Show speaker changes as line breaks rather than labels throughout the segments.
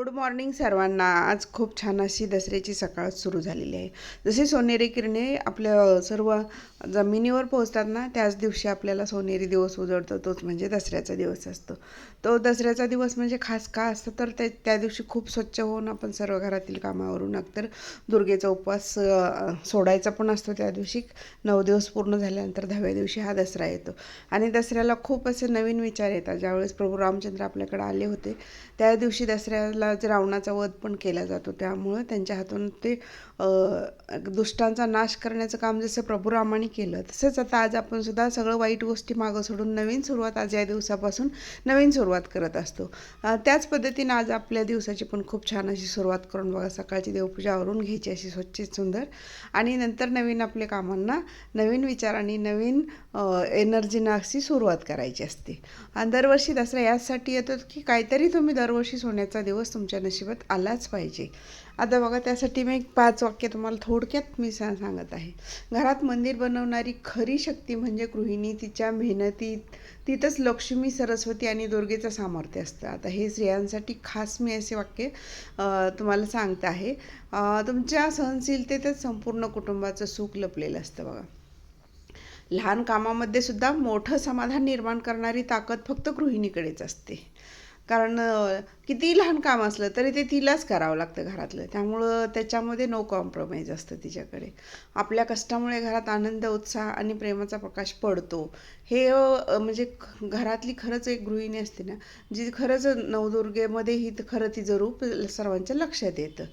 Good morning सर्वांना. आज खूप छान अशी दसऱ्याची सकाळ सुरू झालेली आहे. जसे सोनेरी किरणे आपल्या सर्व जमिनीवर पोहोचतात ना त्याच दिवशी आपल्याला सोनेरी दिवस उजळतो. तोच म्हणजे दसऱ्याचा दिवस असतो. तो दसऱ्याचा दिवस म्हणजे खास का असतं? तर ते त्या दिवशी खूप स्वच्छ होऊन आपण सर्व घरातील कामावरून अगतर दुर्गेचा उपवास सोडायचा पण असतो त्या दिवशी. नऊ दिवस पूर्ण झाल्यानंतर दहाव्या दिवशी हा दसरा येतो. आणि दसऱ्याला खूप असे नवीन विचार येतात. ज्यावेळेस प्रभू रामचंद्र आपल्याकडे आले होते त्या दिवशी दसऱ्याला जे रावणाचा वध पण केला जातो. त्यामुळं त्यांच्या हातून ते दुष्टांचा नाश करण्याचं काम जसं प्रभू रामाने केलं तसंच आता आज आपण सुद्धा सगळं वाईट गोष्टी मागं सोडून नवीन सुरुवात आज या दिवसापासून नवीन सुरुवात करत असतो. त्याच पद्धतीनं आज आपल्या दिवसाची पण खूप छान अशी सुरुवात करून बघा सकाळची देवपूजा आवरून घ्यायची अशी स्वच्छ सुंदर आणि नंतर नवीन आपल्या कामांना नवीन विचारांनी नवीन एनर्जीनं अशी सुरुवात करायची असते. आणि दरवर्षी दसरा यासाठी येतो की काहीतरी तुम्ही दरवर्षी सोन्याचा दिवस तुमच्या नशिबात आलाच पाहिजे. आता बघा त्यासाठी मी एक पाच वाक्य तुम्हाला थोडक्यात मी सा सांगत आहे. घरात मंदिर बनवणारी खरी शक्ती म्हणजे गृहिणी. तिच्या मेहनतीत तिथंच लक्ष्मी सरस्वती आणि दुर्गेचं सामर्थ्य असतं. आता हे स्त्रियांसाठी खास मी असे वाक्य तुम्हाला सांगत आहे. तुमच्या सहनशीलतेतच संपूर्ण कुटुंबाचं सुख लपलेलं असतं बघा. लहान कामामध्ये सुद्धा मोठं समाधान निर्माण करणारी ताकद फक्त गृहिणीकडेच असते. कारण किती लहान काम असलं तरी ते तिलाच करावं लागतं घरातलं. त्यामुळं त्याच्यामध्ये नो कॉम्प्रोमाइज असतं तिच्याकडे. आपल्या कष्टामुळे घरात आनंद उत्साह आणि प्रेमाचा प्रकाश पडतो. हे म्हणजे घरातली खरंच एक गृहिणी असते ना जी खरंच नवदुर्गेमध्ये ही खरं तिचं रूप सर्वांच्या लक्षात येतं.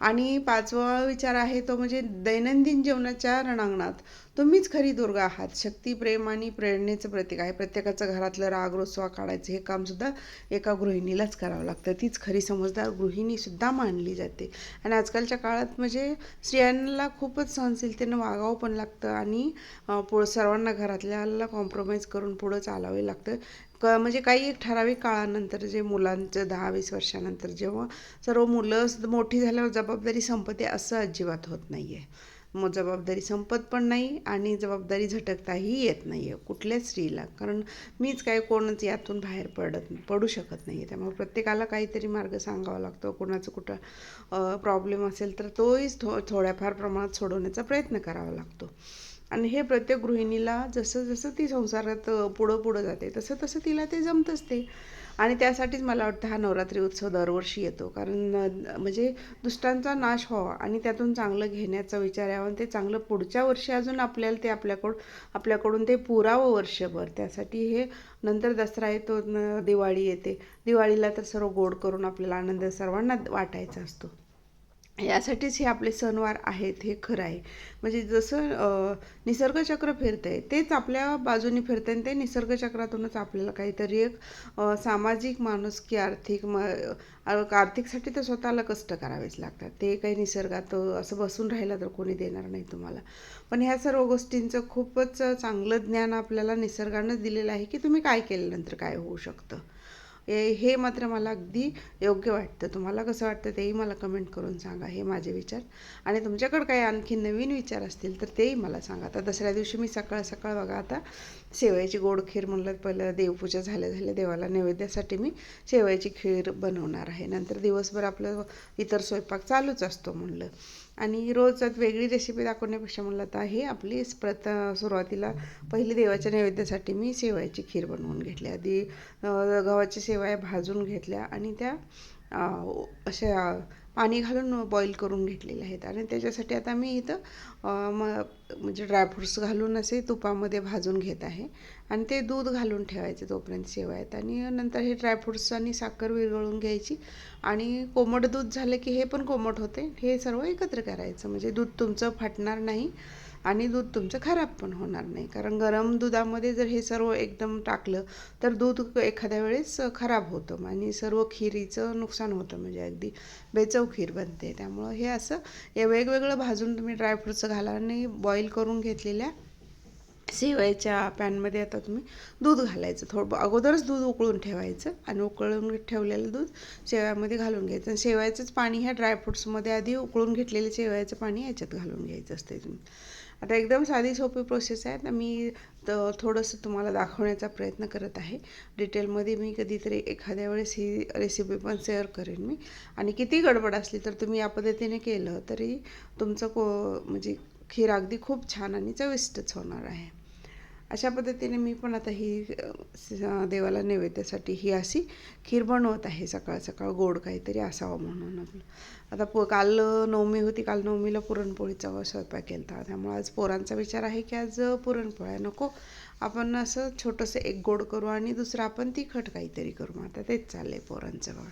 आणि पाचवा विचार आहे तो म्हणजे दैनंदिन जीवनाच्या रणांगणात. तुम्हीच खरी दुर्गा आहात. शक्ती प्रेम आणि प्रेरणेचं प्रतीक आहे. प्रत्येकाचं घरातलं राग रुसवा काढायचं हे कामसुद्धा एका गृहिणीलाच करावं लागतं. तीच खरी समजदार गृहिणीसुद्धा मानली जाते. आणि आजकालच्या काळात म्हणजे स्त्रियांना खूपच सहनशीलतेनं वागावं पण लागतं आणि पुढं सर्वांना घरातल्याला कॉम्प्रोमाइज करून पुढं चालावे लागतं. क म्हणजे काही एक ठराविक काळानंतर जे मुलांचं दहा वीस वर्षानंतर जेव्हा सर्व मुलं मोठी झाल्यावर जबाबदारी संपते असं अजिबात होत नाही आहे मग जबाबदारी संपत पण नाही आणि जबाबदारी झटकताही येत नाही आहे कुठल्याच स्त्रीला. कारण मीच काय कोणच यातून बाहेर पडत पडू शकत नाही आहे त्यामुळे प्रत्येकाला काहीतरी मार्ग सांगावा लागतो. कोणाचं कुठं प्रॉब्लेम असेल तर तोही थो थोड्याफार प्रमाणात सोडवण्याचा प्रयत्न करावा लागतो. आणि हे प्रत्येक गृहिणीला जसं जसं ती संसारात पुढं पुढं जाते तसं तसं तिला ते जमतंच ते. आणि त्यासाठीच मला वाटतं हा नवरात्री उत्सव दरवर्षी येतो. कारण म्हणजे दुष्टांचा नाश व्हावा आणि त्यातून चांगलं घेण्याचा विचार यावा आणि ते चांगलं पुढच्या वर्षी अजून आपल्याला ते आपल्याकडून आपल्याकडून ते पुरावं वर्षभर. त्यासाठी हे नंतर दसरा येतो दिवाळी येते. दिवाळीला तर सर्व गोड करून आपल्याला आनंद सर्वांना वाटायचा असतो. यासाठीच हे आपले सणवार आहेत हे खरं आहे. म्हणजे जसं निसर्गचक्र फिरतं आहे तेच आपल्या बाजूने फिरतं आणि ते निसर्गचक्रातूनच आपल्याला काहीतरी एक सामाजिक माणूस की आर्थिक म आर्थिकसाठी तर स्वतःला कष्ट करावेच लागतात. ते काही निसर्गात असं बसून राहिलं तर कोणी देणार नाही तुम्हाला. पण ह्या सर्व गोष्टींचं खूपच चांगलं ज्ञान आपल्याला निसर्गानंच दिलेलं आहे की तुम्ही काय केल्यानंतर काय होऊ शकतं? हे हे मात्र मला अगदी योग्य वाटतं. तुम्हाला कसं वाटतं तेही मला कमेंट करून सांगा. हे माझे विचार. आणि तुमच्याकडं काही आणखी नवीन विचार असतील तर तेही मला सांगा. आता दसऱ्या दिवशी मी सकाळ सकाळ बघा आता शेवयाची गोड खीर म्हणलं पहिलं देवपूजा झाल्या झाल्या देवाला नैवेद्यासाठी मी शेवयाची खीर बनवणार आहे. नंतर दिवसभर आपलं इतर स्वयंपाक चालूच असतो म्हणलं. आणि रोज वेगळी रेसिपी दाखवण्यापेक्षा म्हणलं आता हे आपली प्रत सुरुवातीला पहिली देवाच्या नैवेद्यासाठी मी शेवयाची खीर बनवून घेतली. आधी अ, गव्हाच्या शेवया भाजून घेतल्या आणि त्या अशा पाणी घालून बॉईल करून घेतलेले आहेत. आणि त्याच्यासाठी आता मी इथं म म्हणजे ड्रायफ्रुट्स घालून असे तुपामध्ये भाजून घेत आहे. आणि ते दूध घालून ठेवायचे तोपर्यंत शेवायत. आणि नंतर हे ड्रायफ्रुट्स आणि साखर विरघळून घ्यायची. आणि कोमट दूध झालं की हे पण कोमट होते. हे सर्व एकत्र करायचं. म्हणजे दूध तुमचं फाटणार नाही. आणि दूध तुमचं खराब पण होणार नाही. कारण गरम दुधामध्ये जर हे सर्व एकदम टाकलं तर दूध एखाद्या वेळेस खराब होतं आणि सर्व खिरीचं नुकसान होतं. म्हणजे अगदी बेचव खीर बनते. त्यामुळं हे असं हे वेगवेगळं भाजून तुम्ही ड्रायफ्रुट्स घाला आणि बॉईल करून घेतलेल्या शेवायच्या पॅनमध्ये आता तुम्ही दूध घालायचं. थोडं अगोदरच दूध उकळून ठेवायचं आणि उकळून ठेवलेलं दूध शेवयामध्ये घालून घ्यायचं. आणि शेवयाचंच पाणी ह्या ड्रायफ्रुट्समध्ये आधी उकळून घेतलेलं शेवयाचं पाणी याच्यात घालून घ्यायचं असते तुम्ही. आता एकदम साधी सोपी प्रोसेस आहे. तर मी तर थोडंसं तुम्हाला दाखवण्याचा प्रयत्न करत आहे. डिटेलमध्ये मी कधीतरी एखाद्या वेळेस ही रेसिपी पण शेअर करेन मी. आणि किती गडबड असली तर तुम्ही या पद्धतीने केलं तरी तुमचं को म्हणजे खीर अगदी खूप छान आणि चविष्टच होणार आहे. अशा पद्धतीने मी पण आता ही देवाला नैवेद्यासाठी ही अशी खीर बनवत आहे. सकाळ सकाळ गोड काहीतरी असावं म्हणून आपलं. आता पो काल नवमी होती. काल नवमीला पुरणपोळीचा स्वयंपाक केला होता त्यामुळे आज पोरांचा विचार आहे की आज पुरणपोळ्या नको आपण असं छोटंसं एक गोड करू आणि दुसरं आपण तिखट काहीतरी करू. आता तेच चाललं आहे पोरांचं बघा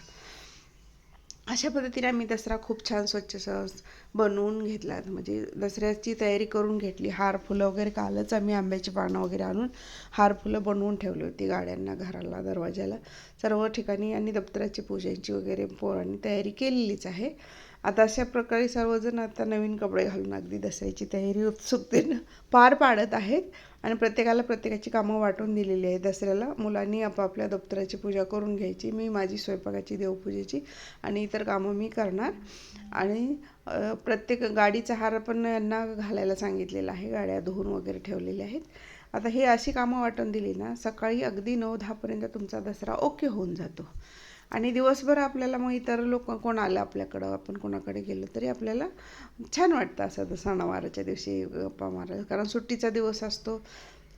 अशा पद्धतीने आम्ही दसरा खूप छान स्वच्छ सहज बनवून घेतला म्हणजे दसऱ्याची तयारी करून घेतली. हार फुलं वगैरे कालच आम्ही आंब्याची पानं वगैरे आणून हार फुलं बनवून ठेवली होती गाड्यांना घराला दरवाजाला सर्व ठिकाणी आणि दप्तराची पूजेची वगैरे पोरांनी तयारी केलेलीच आहे. आता अशा प्रकारे सर्वजण आता नवीन कपडे घालून अगदी दसऱ्याची तयारी उत्सुकतेनं पार पाडत आहेत आणि प्रत्येकाला प्रत्येकाची कामं वाटून दिलेली आहे दसऱ्याला मुलांनी आपापल्या दप्तराची पूजा करून घ्यायची मी माझी स्वयंपाकाची देवपूजेची आणि इतर कामं मी करणार. आणि प्रत्येक गाडीचा हार पण यांना घालायला सांगितलेला आहे गाड्या धुवून वगैरे ठेवलेल्या आहेत. आता हे अशी कामं वाटून दिली ना सकाळी अगदी नऊ दहापर्यंत तुमचा दसरा ओके होऊन जातो. आणि दिवसभर आपल्याला मग इतर लोक कोण आलं आपल्याकडं आपण कोणाकडे गेलो तरी आपल्याला छान वाटतं असं सणावाराच्या दिवशी गप्पा मारायला कारण सुट्टीचा दिवस असतो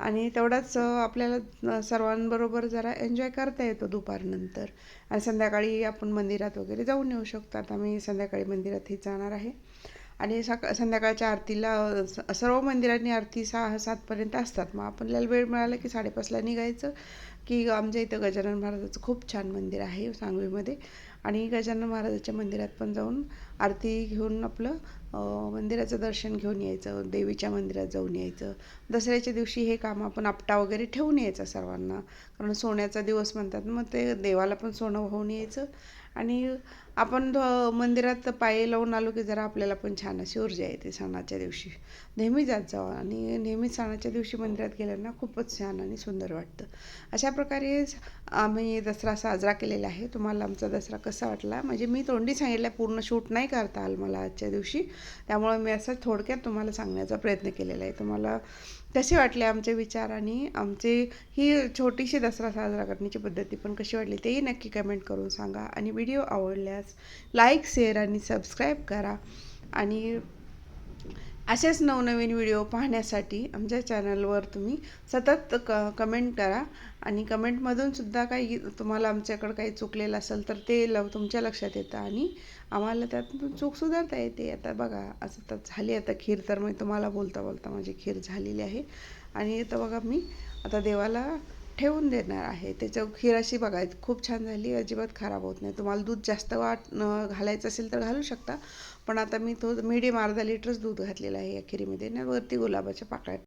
आणि तेवढाच आपल्याला सर्वांबरोबर जरा एन्जॉय करता येतो दुपारनंतर. आणि संध्याकाळी आपण मंदिरात वगैरे जाऊन येऊ शकतो. आता मी संध्याकाळी मंदिरातही जाणार आहे. आणि सका संध्याकाळच्या आरतीला स- सर्व मंदिरांनी आरती सहा सातपर्यंत असतात. मग आपल्याला वेळ मिळाला की साडेपाचला निघायचं की आमच्या इथं गजानन महाराजाचं खूप छान मंदिर आहे सांगवीमध्ये. आणि गजानन महाराजाच्या मंदिरात पण जाऊन आरती घेऊन आपलं मंदिराचं दर्शन घेऊन यायचं देवीच्या मंदिरात जाऊन यायचं. दसऱ्याच्या दिवशी हे काम आपण आपटा वगैरे ठेवून यायचं सर्वांना. कारण सोन्याचा दिवस म्हणतात मग ते देवाला पण सोनं वाहून यायचं. आणि आपण मंदिरात पाय लावून आलो की जरा आपल्याला पण छान अशी ऊर्जा येते सणाच्या दिवशी. नेहमी जात जावं आणि नेहमी सणाच्या दिवशी मंदिरात गेल्यानं खूपच छान आणि सुंदर वाटतं. अशा प्रकारे आम्ही दसरा साजरा केलेला आहे. तुम्हाला आमचा दसरा कसा वाटला? म्हणजे मी तोंडी सांगितलं पूर्ण शूट नाही करता आलं मला आजच्या दिवशी. त्यामुळे मी असं थोडक्यात तुम्हाला सांगण्याचा प्रयत्न केलेला आहे. तुम्हाला कसे वाटले आमचे विचार आणि आमचे ही छोटीशी दसरा साजरा करण्याची पद्धती पण कशी वाटली तेही नक्की कमेंट करून सांगा. आणि व्हिडिओ आवडल्यास लाईक शेअर आणि सबस्क्राईब करा. आणि असेच नवनवीन व्हिडिओ पाहण्यासाठी आमच्या चॅनलवर तुम्ही सतत क कमेंट करा. आणि कमेंटमधून सुद्धा काही तुम्हाला आमच्याकडं काही चुकलेलं असेल तर ते ल तुमच्या लक्षात येतं आणि आम्हाला त्यातून चूक सुधारता येते. आता बघा असं तर झाली आता खीर तर मी तुम्हाला बोलता बोलता माझी खीर झालेली आहे. आणि आता बघा मी आता देवाला ठेवून देणार आहे. त्याचं खीर अशी बघा खूप छान झाली. अजिबात खराब होत नाही. तुम्हाला दूध जास्त वाट घालायचं असेल तर घालू शकता. पण आता मी तो मीडियम अर्धा लिटरच दूध घातलेलं आहे या खिरीमध्ये. वरती गुलाबाच्या पाकळ्या.